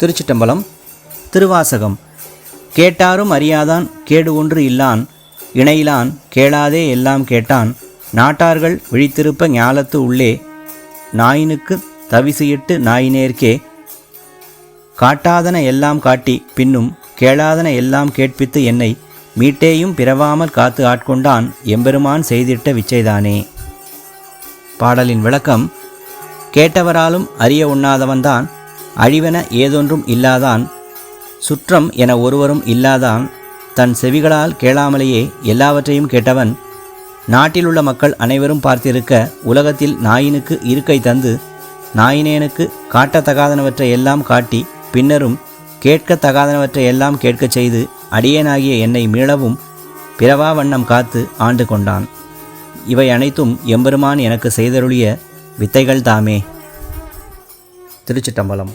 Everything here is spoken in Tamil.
திருச்சிட்டம்பலம் திருவாசகம். கேட்டாரும் அறியாதான் கேடு ஒன்று இல்லான் இணையிலான் கேளாதே எல்லாம் கேட்டான். நாட்டார்கள் விழித்திருப்ப ஞாலத்து உள்ளே நாயினுக்கு தவிசியிட்டு நாயினேர்க்கே காட்டாதன எல்லாம் காட்டி பின்னும் கேளாதன எல்லாம் கேட்பித்து என்னை மீட்டேயும் பிறவாமல் காத்து ஆட்கொண்டான் எம்பெருமான் செய்திட்ட விச்சைதானே. பாடலின் விளக்கம் கேட்டவராலும் அறிய உண்ணாதவன்தான் அழிவென ஏதொன்றும் இல்லாதான் சுற்றம் என ஒருவரும் இல்லாதான் தன் செவிகளால் கேளாமலேயே எல்லாவற்றையும் கேட்டவன் நாட்டிலுள்ள மக்கள் அனைவரும் பார்த்திருக்க உலகத்தில் நாயினுக்கு இருக்கை தந்து நாயினேனுக்கு காட்டத்தகாதனவற்றை எல்லாம் காட்டி பின்னரும் கேட்கத்தகாதனவற்றை எல்லாம் கேட்கச் செய்து அடியேனாகிய என்னை மீளவும் பிறவா வண்ணம் காத்து ஆண்டு கொண்டான். இவை அனைத்தும் எம்பெருமான் எனக்கு செய்தருளிய வித்தைகள் தாமே. திருச்சிட்டம்பலம்.